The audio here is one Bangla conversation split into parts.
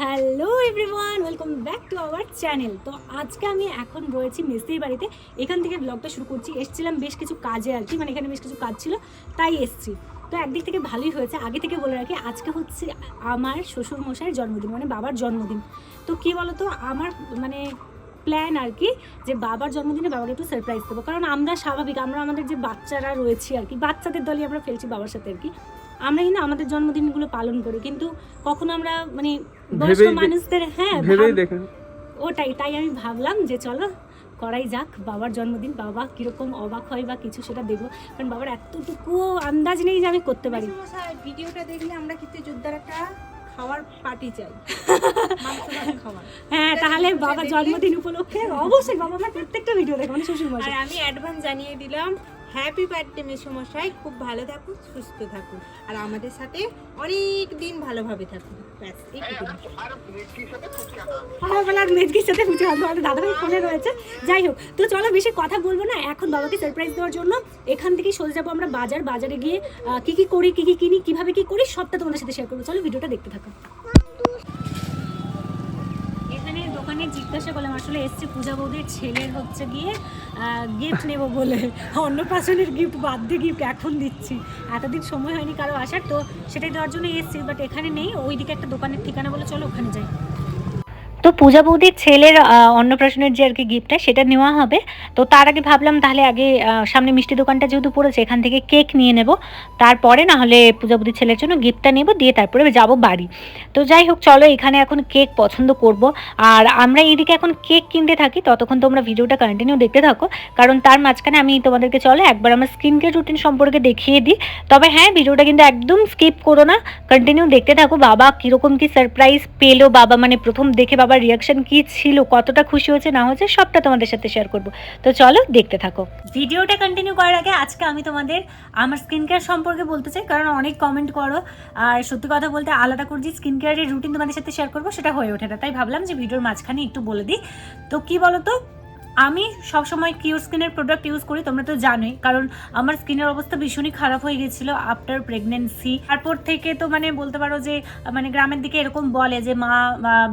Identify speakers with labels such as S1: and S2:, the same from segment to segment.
S1: Hello everyone welcome back to our channel তো আজকে আমি এখন রয়েছি মিস্ত্রির বাড়িতে। এখান থেকে ব্লগটা শুরু করছি। এসেছিলাম বেশ কিছু কাজে আর কি মানে এখানে বেশ কিছু কাজ ছিল, তাই এসছি। তো একদিক থেকে ভালোই হয়েছে। আগে থেকে বলে রাখি, আজকে হচ্ছে আমার শ্বশুর মশাইয়ের জন্মদিন মানে বাবার জন্মদিন। তো কি বলতো, আমার মানে প্ল্যান আর কি, যে বাবার জন্মদিনে বাবাকে একটু সারপ্রাইজ দেবো। কারণ আমরা স্বাভাবিক, আমরা আমাদের যে বাচ্চারা রয়েছি আর কি, বাচ্চাদের দলই আমরা ফেলছি বাবার সাথে আর কি। আমরা কিন্তু আমাদের জন্মদিনগুলো পালন করি। কিন্তু কখনো আমরা মানে বয়স্ক মানুষদের হ্যাঁ
S2: ভেবেই দেখেন
S1: ওটাই তাই আমি ভাবলাম যে চলো করাই যাক বাবার জন্মদিন বাবা কীরকম অবাক হয় বা কিছু সেটা দেখব। কারণ বাবার এতটুকু আন্দাজ নেই যে আমি করতে পারি।
S3: ভিডিওটা দেখলে আমরা কিন্তু যোদ্ধার একটা খাওয়ার পার্টি চাই।
S1: হ্যাঁ তাহলে বাবা জন্মদিন উপলক্ষে অবশ্যই বাবা আমার প্রত্যেকটা ভিডিও দেখো মানে শ্বশুর
S3: আর আমি অ্যাডভান্স জানিয়ে দিলাম হ্যাপি বার্থডে মেসমশাই খুব ভালো থাকুন সুস্থ থাকুন আর আমাদের সাথে অনেক দিন ভালোভাবে থাকুন ব্যাস
S1: সকালবেলার মেজকির সাথে পুজো হবে। আমাদের দাদাভাই ফোনে রয়েছে। যাই হোক তো চলো বেশি কথা বলব না। এখন বাবাকে সারপ্রাইজ দেওয়ার জন্য এখান থেকেই সোজা যাব আমরা বাজার। বাজারে গিয়ে কি কি করি কি কি কিনি কীভাবে কি করি সবটা তোমাদের সাথে শেয়ার করব। চলো ভিডিওটা দেখতে থাকো। এখানে দোকানে জিজ্ঞাসা করলাম, আসলে এসছে পূজা বৌদির ছেলের হচ্ছে গিয়ে গিফট নেব বলে। অন্নপ্রাশনের গিফট বাদ দিয়ে গিফট এখন দিচ্ছি। এতদিন সময় হয়নি কারও আসার, তো সেটাই দেওয়ার জন্য এসছি বাট এখানে নেই, ওইদিকে একটা দোকানের ঠিকানা বলে চলো, ওখানে যাই। তো পূজা বৌদির ছেলের অন্নপ্রাশনের যে আর কি গিফটটা সেটা নেওয়া হবে। তো তার আগে ভাবলাম তাহলে আগে সামনে মিষ্টি দোকানটা যেহেতু পড়েছে, এখান থেকে কেক নিয়ে নেব। তারপরে না হলে পূজা বৌদির ছেলের জন্য গিফটটা নেব, দিয়ে তারপরে যাব বাড়ি। তো যাই হোক, চলো এখানে এখন কেক পছন্দ করব। আর আমরা এইদিকে এখন কেক কিনতে থাকি, ততক্ষণ তোমরা ভিডিওটা কন্টিনিউ দেখতে থাকো। কারণ তার মাঝখানে আমি তোমাদেরকে চলো একবার আমার স্কিন কেয়ার রুটিন সম্পর্কে দেখিয়ে দিই। তবে হ্যাঁ ভিডিওটা কিন্তু একদম স্কিপ করো না কন্টিনিউ দেখতে থাকো। বাবা কীরকম কি সারপ্রাইজ পেল, বাবা মানে প্রথম দেখে বাবার রিয়াকশন কি ছিল, কতটা খুশি হয়েছে, না হয়েছে, সবটা তোমাদের সাথে শেয়ার করব। তো চলো, দেখতে থাকো। ভিডিওটা কন্টিনিউ করার আগে আজকে আমি তোমাদের আমার স্কিন কেয়ার সম্পর্কে বলতে চাই, কারণ অনেক কমেন্ট করো। আর সত্যি কথা বলতে আলাদা করে যে স্কিন কেয়ারের রুটিন তোমাদের সাথে শেয়ার করব, সেটা হয়ে ওঠে না। তাই ভাবলাম যে ভিডিওর মাঝখানে একটু বলে দিই। তো কি বলো তো আমি সবসময় কিউর স্কিনের প্রোডাক্ট ইউজ করি, তোমরা তো জানোই। কারণ আমার স্কিনের অবস্থা ভীষণই খারাপ হয়ে গেছিল আফটার প্রেগনেন্সি তারপর থেকে তো মানে বলতে পারো যে মানে গ্রামের দিকে এরকম বলে যে, মা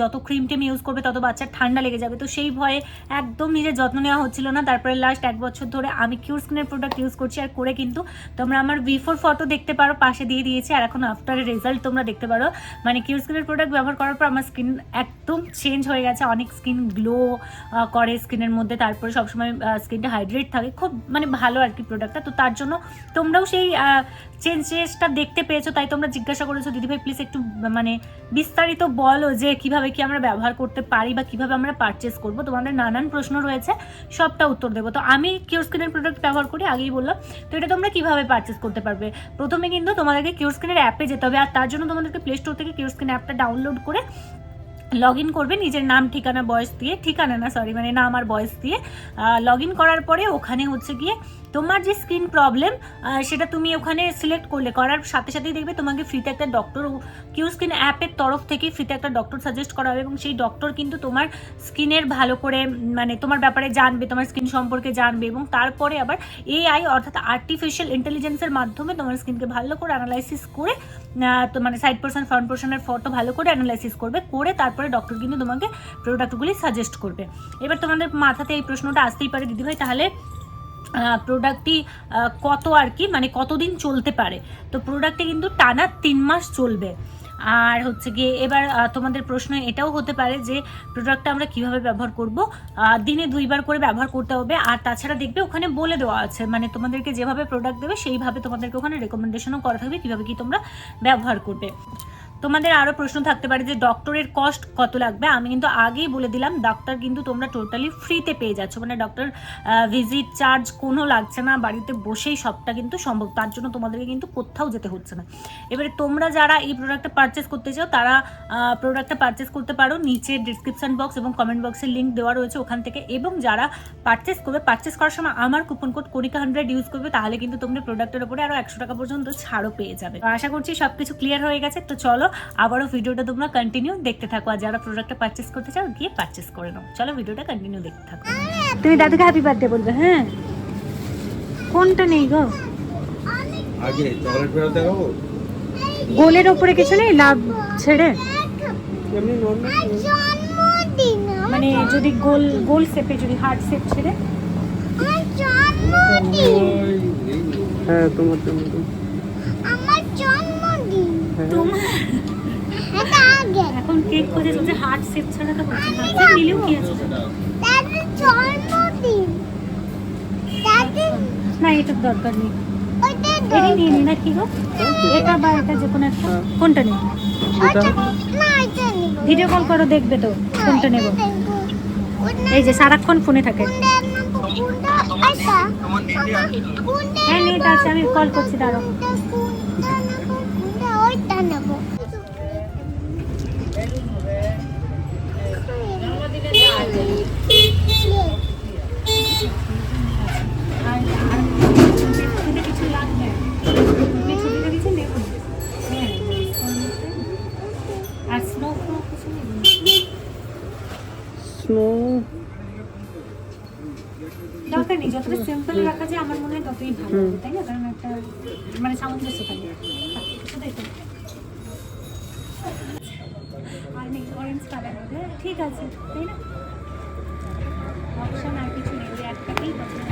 S1: যত ক্রিম টিম ইউজ করবে, তত বাচ্চার ঠান্ডা লেগে যাবে। তো সেই ভয়ে একদম নিজের যত্ন নেওয়া হচ্ছিল না। তারপরে লাস্ট এক বছর ধরে আমি কিউর স্কিনের প্রোডাক্ট ইউজ করছি আর করে কিন্তু তোমরা আমার বিফোর ফটো দেখতে পারো, পাশে দিয়ে দিয়েছি। আর এখন আফটার রেজাল্ট তোমরা দেখতে পারো মানে কিউর স্কিনের প্রোডাক্ট ব্যবহার করার পর আমার স্কিন একদম চেঞ্জ হয়ে গেছে। অনেক স্কিন গ্লো করে স্কিনের মধ্যে। তারপরে সবসময় স্কিনটা হাইড্রেট থাকে। খুব মানে ভালো আর কি প্রোডাক্টটা তো তার জন্য তোমরাও সেই চেঞ্জেসটা দেখতে পেয়েছ, তাই তোমরা জিজ্ঞাসা করেছ, দিদিভাই প্লিজ একটু মানে বিস্তারিত বলো যে কীভাবে কি আমরা ব্যবহার করতে পারি বা কীভাবে আমরা পারচেস করব? তোমাদের নানান প্রশ্ন রয়েছে, সবটা উত্তর দেবো। তো আমি কিউর স্কিনের প্রোডাক্ট ব্যবহার করি, আগেই বললাম। তো এটা তোমরা কীভাবে পারচেস করতে পারবে? প্রথমে কিন্তু তোমাদেরকে কিউর স্কিনের অ্যাপে যেতে হবে। আর তার জন্য তোমাদেরকে প্লে স্টোর থেকে কিউর স্কিন অ্যাপটা ডাউনলোড করে লগ ইন করবে, নিজের নাম, ঠিকানা, বয়স দিয়ে, ঠিকানা না সরি মানে নাম আর বয়স দিয়ে লগ ইন করার পরে ওখানে হচ্ছে গিয়ে তোমার যে স্কিন প্রবলেম সেটা তুমি ওখানে সিলেক্ট করলে, করার সাথে সাথেই দেখবে তোমাকে ফ্রিতে একটা ডক্টর কিউ স্কিন অ্যাপের তরফ থেকে ফ্রিতে একটা ডক্টর সাজেস্ট করা হবে এবং সেই ডক্টর কিন্তু তোমার স্কিনের ভালো করে মানে তোমার ব্যাপারে জানবে, তোমার স্কিন সম্পর্কে জানবে এবং তারপরে আবার এআই অর্থাৎ আর্টিফিশিয়াল ইন্টেলিজেন্সের মাধ্যমে তোমার স্কিনকে ভালো করে অ্যানালাইসিস করে তো মানে সাইড পার্সন ফ্রন্ট পার্সনের ফটো ভালো করে অ্যানালাইসিস করবে, করে তারপরে ডক্টর কিন্তু তোমাকে প্রোডাক্টগুলি সাজেস্ট করবে। এবার তোমাদের মাথাতে এই প্রশ্নটা আসতেই পারে, দিদিভাই, তাহলে প্রোডাক্টটি কত আর কি মানে কতদিন চলতে পারে। তো প্রোডাক্টে কিন্তু টানা তিন মাস চলবে। আর হচ্ছে গিয়ে এবার তোমাদের প্রশ্ন এটাও হতে পারে যে প্রোডাক্টটা আমরা কীভাবে ব্যবহার করব? দিনে দুইবার করে ব্যবহার করতে হবে। আর তাছাড়া দেখবে ওখানে বলে দেওয়া আছে মানে তোমাদেরকে যেভাবে প্রোডাক্ট দেবে, সেইভাবে তোমাদেরকে ওখানে রেকমেন্ডেশনও করা থাকবে কীভাবে কি তোমরা ব্যবহার করবে। তোমাদের আরও প্রশ্ন থাকতে পারে যে ডক্টরের কস্ট কত লাগবে? আমি কিন্তু আগেই বলে দিলাম ডাক্তার কিন্তু তোমরা টোটালি ফ্রিতে পেয়ে যাচ্ছ। মানে ডক্টর ভিজিট চার্জ কোনো লাগছে না, বাড়িতে বসেই সবটা কিন্তু সম্ভব। তার জন্য তোমাদেরকে কিন্তু কোথাও যেতে হচ্ছে না। এবারে তোমরা যারা এই প্রোডাক্টটা পারচেস করতে চাও, তারা প্রোডাক্টটা পারচেস করতে পারো। নিচে ডিসক্রিপশন বক্স এবং কমেন্ট বক্সের লিঙ্ক দেওয়া রয়েছে ওখান থেকে। এবং যারা পারচেস করবে পারচেস করার সময় আমার কুপন কোড করিকা হান্ড্রেড ইউজ করবে, তাহলে কিন্তু তোমরা প্রোডাক্টের ওপরে আরও একশো টাকা পর্যন্ত ছাড়ও পেয়ে যাবে। আশা করছি সব কিছু ক্লিয়ার হয়ে গেছে। তো চলো আবারও ভিডিওটা তোমরা কন্টিনিউ দেখতে থাকো আর যারা প্রোডাক্টটা পারচেস করতে চাও গিয়ে পারচেস করে নাও। চলো ভিডিওটা কন্টিনিউ দেখতে থাকো। তুমি দাদুকে হ্যাপি বার্থডে বলবে হ্যাঁ? কোনটা নেই গো?
S2: আগে চকলেট ফেরত দেখাবো?
S1: গোলের ওপরে কিছু নেই লাভ ছেড়ে?
S2: এমনি নর্মাল
S4: জন্মদিন।
S1: মানে যদি গোল গোল শেপে যদি হার্ট শেপ ছেড়ে?
S2: হ্যাঁ তোমার জন্মদিন
S4: আমার জন্মদিন
S2: হ্যাঁ
S4: এটা আগে
S1: এখন কেক হার্ট ছাড়া তো নিলেও কি আছে? না এটার দরকার নেই। এটাই নি কি এটা বা এটা যে কোনো একটা। কোনটা ভিডিও কল করো, দেখবে তো কোনটা নেব। এই যে সারাক্ষণ ফোনে থাকে। হ্যাঁ নেট আছে, আমি কল করছি, দাঁড়াও। আর নেই অরেঞ্জ কালার মধ্যে ঠিক আছে, তাই না? অপশন আর কিছু নেই একটা কি পছন্দ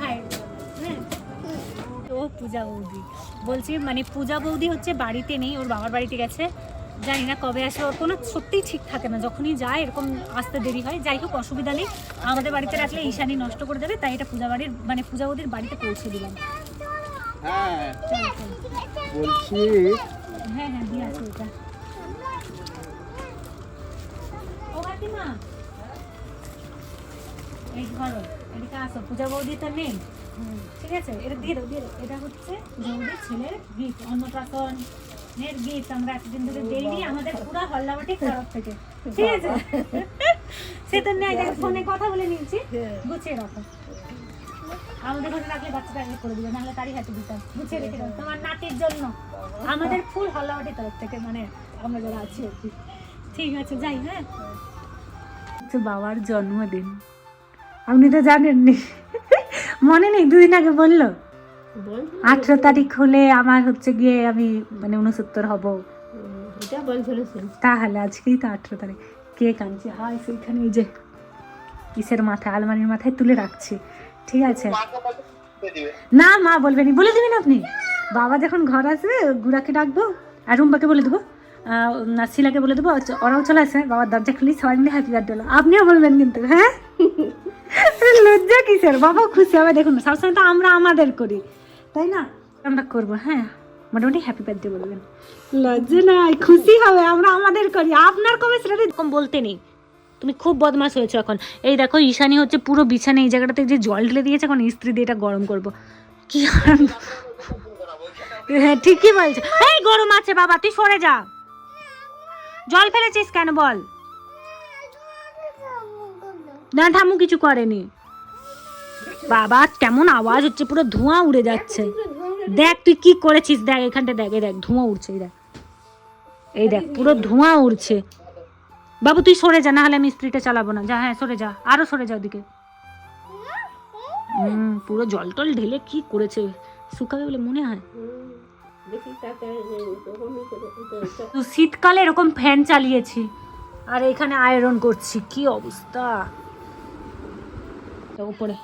S1: জেম্মার হ্যাঁ। ও পূজা বৌদি। বলছি মানে পূজা বৌদি হচ্ছে বাড়িতে নেই ওর বাবার বাড়িতে গেছে। জানি না কবে আসবে ওর কোনো সত্যিই ঠিক থাকে না। যখনই যায় এরকম আসতে দেরি হয়। যাই হোক অসুবিধা নেই। আমাদের বাড়িতে রাখলে ঈশানি নষ্ট করে দেবে তাই এটা পূজা বাড়ির মানে পূজা বৌদির বাড়িতে পৌঁছে দিলাম।
S2: হ্যাঁ। বলছি।
S1: হ্যাঁ হ্যাঁ দিয়ে আছে ওটা ও কাকিমা এই ধরো এদিকে আসো পূজা বৌদি তো নেই। ঠিক আছে? এটা দিয়ে দাও দিয়ে দাও। এটা হচ্ছে বৌদির ছেলের গিফট অন্নপ্রাশন এর গিফট আমরা এতদিন ধরে দেইনি আমাদের পুরো হল্লাবাটির তরফ থেকে। ঠিক আছে? সে তো নেই ফোনে কথা বলে নিয়েছি। গুছিয়ে রাখো। আমাদের ঘরে রাখলে বাচ্চাটা আগে করে দিবে নাহলে তারই হাতে দিতাম। গুছিয়ে রেখে দাও। তোমার নাতির জন্য। আমাদের ফুল হল্লাবাটির তরফ থেকে মানে আমরা যারা আছি আর কি। ঠিক আছে যাই হ্যাঁ। বাবার জন্মদিন। আপনি তো জানেননি। মনে নেই দুদিন আগে বলল। আঠেরো তারিখ হলে আমার হচ্ছে গিয়ে আমি মানে উনসত্তর হব। তাহলে আজকেই তো আঠেরো তারিখ। কে আনছি হাই সেইখানে এই যে কিসের মাথায় আলমারির মাথায় তুলে রাখছি। ঠিক আছে। না মা বলবেনি। বলে দেবেন আপনি? বাবা যখন ঘর আসবে গুড়াকে ডাকবো আর রুম্বাকে বলে দেবো। আহ, না শিলাকে বলে দেবো ওরাও চলে আসে। বাবার দরজা খুলি সবাই মিলে হ্যাপি বার্থডে হলো আপনিও বলবেন কিন্তু হ্যাঁ? লজ্জা কিসের? বাবা খুশি হবে, দেখুন, সবসময় তো আমরা আমাদের করি, তাই না? আমরা করব হ্যাঁ মোটামুটি হ্যাপি বার্থডে বলবেন। লজ্জা নাই, খুশি হবে, আমরা আমাদের করি। আপনার কবে সেটা এরকম বলতে নেই। তুমি খুব বদমাশ হয়েছো এখন। এই দেখো, ঈশানি হচ্ছে পুরো বিছানে, এই জায়গাটাতে যে জল ঢেলে দিয়েছে, এখন ইস্ত্রি দিয়ে এটা গরম করব। কি হ্যাঁ ঠিকই বলছে। এই গরম আছে বাবা, তুই সরে যা। জল ফেলেছিস কেন বল? না ঠামু কিছু করেনি। বাবা, কেমন আওয়াজ হচ্ছে, পুরো ধোঁয়া উড়ে যাচ্ছে। দেখ, তুই কি করেছিস? দেখ, এখানটা দেখ দেখ, ধোঁয়া উড়ছে দেখ। এই দেখ, পুরো ধোঁয়া উড়ছে। বাবু, তুই সরে যা না হলে আমি স্ত্রীটা চালাবো না। যা হ্যাঁ সরে যা, আরও সরে যা ওদিকে। হুম, পুরো জল টল ঢেলে কি করেছে? শুকাবে বলে মনে হয়। শীতকালে এরকম ফ্যান চালিয়েছি, আর এখানে আয়রন করছি, কি অবস্থা? তা উপরে।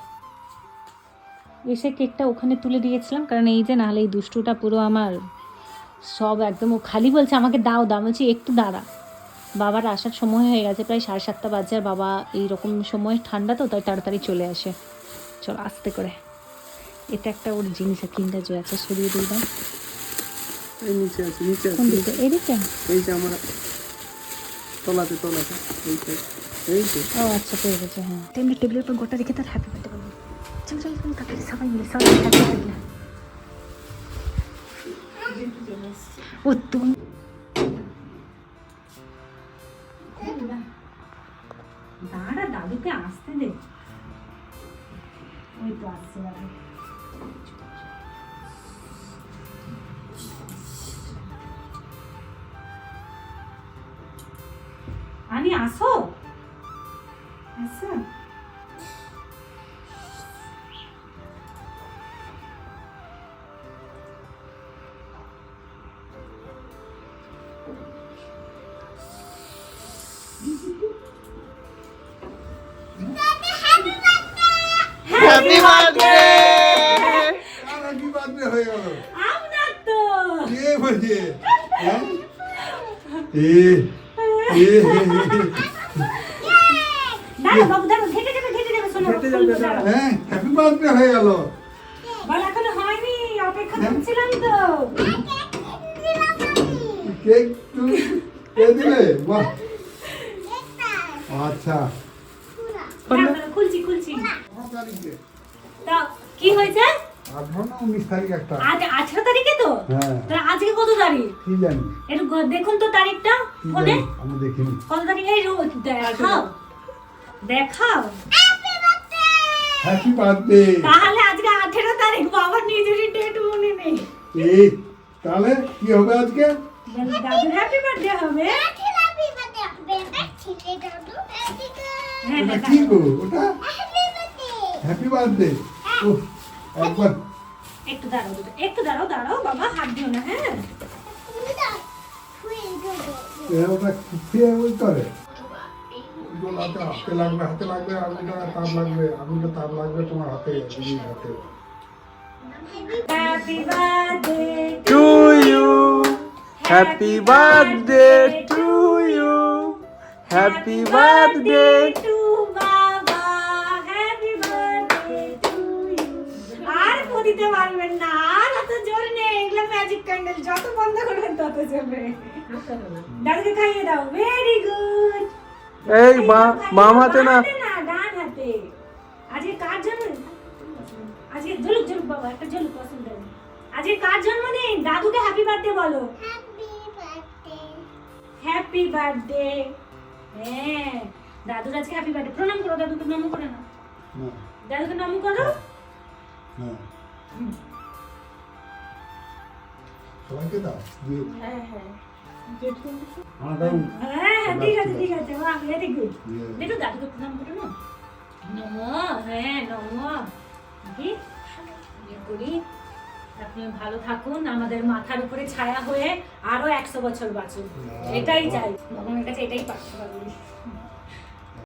S1: এসে কেকটা ওখানে তুলে দিয়েছিলাম কারণ এই যে নাহলে এই দুষ্টুটা পুরো আমার সব একদম ও খালি বলছে আমাকে দাও দাও। বলছি একটু দাঁড়া। বাবার আসার সময় হয়ে গেছে প্রায় সাড়ে সাতটা বাজে আর বাবা এই রকম সময় ঠান্ডা তো তাই তাড়াতাড়ি চলে আসে। চল আস্তে করে। এটা একটা ওর জিনিস কিনতে যে আছে সরিয়ে দিই দাও।
S2: এই নিচে আছে নিচে আছে।
S1: দিকে? এদিকে
S2: এই যে আমার তলাতে তলাতে এই
S1: ও আচ্ছা পেয়ে গেছে হ্যাঁ। তেমনি টেবিলের উপর গোটা রেখে তার হ্যাপি চল চল চল সবাই মিলে ও, তুমি দাঁড়া, দাদুকে আসতে দে। ওই তো আসছে, দাদু। আসো আসো।
S5: হয়ে গেল।
S1: আপনার তো।
S5: কে বলছে হ্যাঁ? এ এ
S1: দাঁড়া বাবু দাঁড়া ঘেটে যাবে ঘেটে যাবে শোনো।
S5: হ্যাঁ হ্যাপি বার্থডে হয়ে গেল।
S1: বল এখনও হয়নি অপেক্ষা করছিলাম তো।
S5: কেক তুমি কে দিলে? বাহ। আচ্ছা।
S1: খুলছি খুলছি। তা কি হয়েছে?
S5: আঠারো না উনিশ তারিখ একটা?
S1: আজ আঠারো তারিখে তো?
S5: হ্যাঁ।
S1: তাহলে আজকে কত তারিখ?
S5: কি জানি?
S1: একটু দেখুন তো তারিখটা ফোনে।
S5: আমি দেখিনি।
S1: কত তারিখ দেখাও? দেখাও।
S5: হ্যাপি বার্থডে
S1: তাহলে আজকে আঠেরো তারিখ বাবার নিজেরই ডেট মনে নেই।
S5: এই তাহলে কি হবে আজকে?
S1: দাদুর হ্যাপি বার্থডে হবে। হ্যাঁ হ্যাঁ
S5: ওটা? হ্যাপি বার্থডে একবার।
S1: একটু দাঁড়াও দুটো। একটু দাঁড়াও দাঁড়াও বাবা হাত দিও না হ্যাঁ?
S5: ওটা খেয়ে ওই করে? গোলাতে হাতে লাগবে হাতে লাগবে আগুনটা তাপ লাগবে আগুনটা তাপ লাগবে তোমার হাতে দিদির হাতে।
S1: Happy birthday
S2: to you happy birthday to you happy birthday
S1: to পদিতে পারবেন না। আর অত জোর নেই এগুলো ম্যাজিক ক্যান্ডেল যত বন্ধ করবেন তত চলবে দাদুকে খাইয়ে দাও। ভেরি গুড
S2: এই বা- বাম হাতে না
S1: না ডান হাতে। আজকে কার জন্ম? আজকে ঝুলুক ঝুলুক বাবা একটা ঝুলুক পছন্দ। হবে। আজকে কার জন্মদিন দাদুকে হ্যাপি বার্থডে বলো। হ্যাপি বার্থডে হ্যাঁ দাদুর আজকে হ্যাপি বার্থডে প্রণাম করো দাদুকে নম করে না
S5: না।
S1: দাদুকে নম করো।
S5: না। সবাইকে দাও দিয়ে দাও।
S1: হ্যাঁ হ্যাঁ। ঠিক আছে ঠিক আছে। বাহ ভেরি গুড দেখো দাদুকে প্রণাম করো না? নম হ্যাঁ নম। ইয়ে করি। আপনি ভালো থাকুন। আমাদের মাথার উপরে ছায়া হয়ে আরও একশো বছর বাঁচুন। এটাই চাই। ভগবানের কাছে এটাই করি।